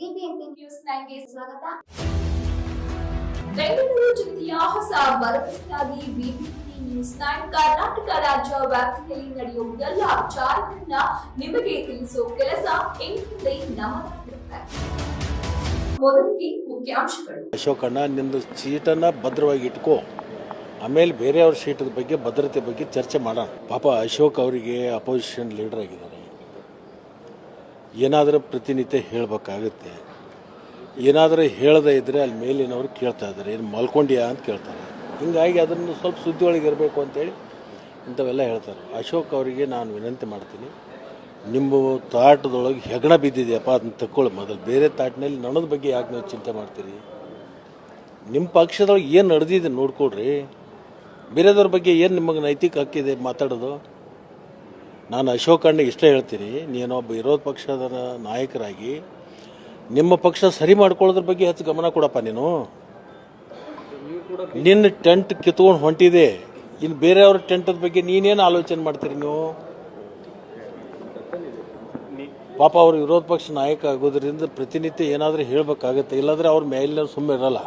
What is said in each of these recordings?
BBMP news ನೈನ್ಗೆ ಸ್ವಾಗತ. ಬೆಂಗಳೂರು ಜಿಲ್ಲೆಯ ಹೊಸ ಭರವಸೆಯಾಗಿ ಬಿಬಿಎಂಪಿ ನ್ಯೂಸ್ ನೈನ್ ಕರ್ನಾಟಕ ರಾಜ್ಯ ವ್ಯಾಪ್ತಿಯಲ್ಲಿ ನಡೆಯುವ ಎಲ್ಲ ವಿಚಾರಗಳನ್ನ ನಿಮಗೆ ತಿಳಿಸುವ ಕೆಲಸ ಇನ್ಮುಂದೆ ನಮ್ಮದಾಗಿರುತ್ತೆ ಮೊದಲಿಗೆ ಮುಖ್ಯಾಂಶಗಳು. ಅಶೋಕಣ್ಣ ನಿಂದು ಸೀಟನ್ನು ಭದ್ರವಾಗಿ ಇಟ್ಕೋ. ಆಮೇಲೆ ಬೇರೆಯವ್ರ ಸೀಟದ ಬಗ್ಗೆ ಭದ್ರತೆ ಬಗ್ಗೆ ಚರ್ಚೆ ಮಾಡೋಣ. ಪಾಪ ಅಶೋಕ್ ಅವರಿಗೆ ಅಪೋಸಿಷನ್ ಲೀಡರ್ ಆಗಿದ್ದಾರೆ. ಏನಾದರೂ ಪ್ರತಿನಿತ್ಯ ಹೇಳಬೇಕಾಗುತ್ತೆ. ಏನಾದರೂ ಹೇಳದೇ ಇದ್ದರೆ ಅಲ್ಲಿ ಮೇಲಿನವ್ರು ಕೇಳ್ತಾ ಇದ್ದಾರೆ. ಏನು ಮಲ್ಕೊಂಡಿಯಾ ಅಂತ ಕೇಳ್ತಾರೆ. ಹಿಂಗಾಗಿ ಅದನ್ನು ಸ್ವಲ್ಪ ಸುದ್ದಿ ಒಳಗೆ ಇರಬೇಕು ಅಂತೇಳಿ ಇಂಥವೆಲ್ಲ ಹೇಳ್ತಾರೆ. ಅಶೋಕ್ ಅವರಿಗೆ ನಾನು ವಿನಂತಿ ಮಾಡ್ತೀನಿ, ನಿಮ್ಮ ತಾಟದೊಳಗೆ ಹೆಗಣ ಬಿದ್ದಿದೆಯಪ್ಪ, ಅದನ್ನ ತಕ್ಕೊಳ್ಳಿ ಮೊದಲು. ಬೇರೆ ತಾಟಿನಲ್ಲಿ ನನ್ನದ ಬಗ್ಗೆ ಯಾಕೆ ನೀವು ಚಿಂತೆ ಮಾಡ್ತೀರಿ? ನಿಮ್ಮ ಪಕ್ಷದೊಳಗೆ ಏನು ನಡೆದಿದೆ ನೋಡ್ಕೊಳ್ರಿ. ಬೇರೆದವ್ರ ಬಗ್ಗೆ ಏನು ನಿಮಗೆ ನೈತಿಕ ಹಕ್ಕಿದೆ ಮಾತಾಡೋದು? ನಾನು ಅಶೋಕ್ ಅಣ್ಣಗೆ ಇಷ್ಟೇ ಹೇಳ್ತೀನಿ, ನೀನೊಬ್ಬ ವಿರೋಧ ಪಕ್ಷದ ನಾಯಕರಾಗಿ ನಿಮ್ಮ ಪಕ್ಷ ಸರಿ ಮಾಡ್ಕೊಳ್ಳೋದ್ರ ಬಗ್ಗೆ ಹೆಚ್ಚು ಗಮನ ಕೊಡಪ್ಪ ನೀನು. ನಿನ್ನ ಟೆಂಟ್ ಕಿತ್ಕೊಂಡು ಹೊಂಟಿದೆ ಇನ್ನು ಬೇರೆಯವ್ರ ಟೆಂಟದ ಬಗ್ಗೆ ನೀನೇನು ಆಲೋಚನೆ ಮಾಡ್ತೀರಿ ನೀವು? ಪಾಪ ಅವ್ರು ವಿರೋಧ ಪಕ್ಷ ನಾಯಕ ಆಗೋದ್ರಿಂದ ಪ್ರತಿನಿತ್ಯ ಏನಾದರೂ ಹೇಳಬೇಕಾಗತ್ತೆ, ಇಲ್ಲಾಂದ್ರೆ ಅವ್ರ ಮೇಲೆ ಸುಮ್ಮನೆ ಇರಲ್ಲ.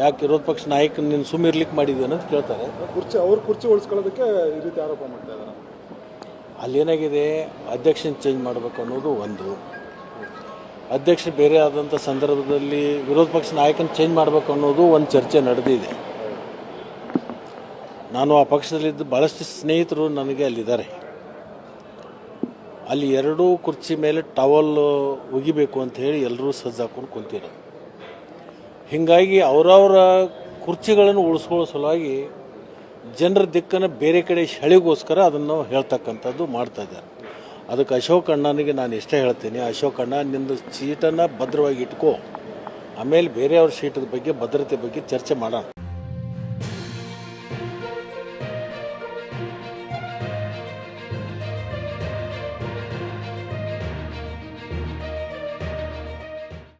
ಯಾಕೆ ವಿರೋಧ ಪಕ್ಷ ನಾಯಕ ನೀನು ಸುಮ್ಮನೆ ಇರ್ಲಿಕ್ಕೆ ಮಾಡಿದ್ದೇನೆ ಅಂತ ಕೇಳ್ತಾರೆ. ಕುರ್ಚಿ, ಅವ್ರ ಕುರ್ಚಿ ಉಳಿಸ್ಕೊಳ್ಳೋದಕ್ಕೆ ಈ ರೀತಿ ಆರೋಪ ಮಾಡ್ತಾ ಇದ್ದಾರೆ ಅಲ್ಲೇನಾಗಿದೆ? ಅಧ್ಯಕ್ಷನ ಚೇಂಜ್ ಮಾಡಬೇಕು ಅನ್ನೋದು ಒಂದು. ಅಧ್ಯಕ್ಷ ಬೇರೆ ಆದಂಥ ಸಂದರ್ಭದಲ್ಲಿ ವಿರೋಧ ಪಕ್ಷ ನಾಯಕನ ಚೇಂಜ್ ಮಾಡಬೇಕು ಅನ್ನೋದು ಒಂದು ಚರ್ಚೆ ನಡೆದಿದೆ. ನಾನು ಆ ಪಕ್ಷದಲ್ಲಿದ್ದು ಭಾಳಷ್ಟು ಸ್ನೇಹಿತರು ನನಗೆ ಅಲ್ಲಿದ್ದಾರೆ. ಅಲ್ಲಿ ಎರಡೂ ಕುರ್ಚಿ ಮೇಲೆ ಟವಲ್ ಒಗಿಬೇಕು ಅಂತ ಹೇಳಿ ಎಲ್ಲರೂ ಸಜ್ಜಾಕೊಂಡು ಕುಂತಿರೋದು. ಕುಂತಿರೋ ಹೀಗಾಗಿ ಅವರವರ ಕುರ್ಚಿಗಳನ್ನು ಉಳಿಸ್ಕೊಳ್ಳೋ ಸಲುವಾಗಿ ಜನರ ದಿಕ್ಕನ್ನು ಬೇರೆ ಕಡೆ ಸೆಳೆಗೋಸ್ಕರ ಅದನ್ನು ಹೇಳ್ತಕ್ಕಂಥದ್ದು ಮಾಡ್ತಾ ಇದ್ದಾರೆ. ಅದಕ್ಕೆ ಅಶೋಕ್ ಅಣ್ಣನಿಗೆ ನಾನು ಇಷ್ಟೇ ಹೇಳ್ತೀನಿ, ಅಶೋಕ್ ಅಣ್ಣ ನಿಂದು ಸೀಟನ್ನು ಭದ್ರವಾಗಿ ಇಟ್ಕೋ, ಆಮೇಲೆ ಬೇರೆಯವ್ರ ಸೀಟದ ಬಗ್ಗೆ ಭದ್ರತೆ ಬಗ್ಗೆ ಚರ್ಚೆ ಮಾಡೋಣ.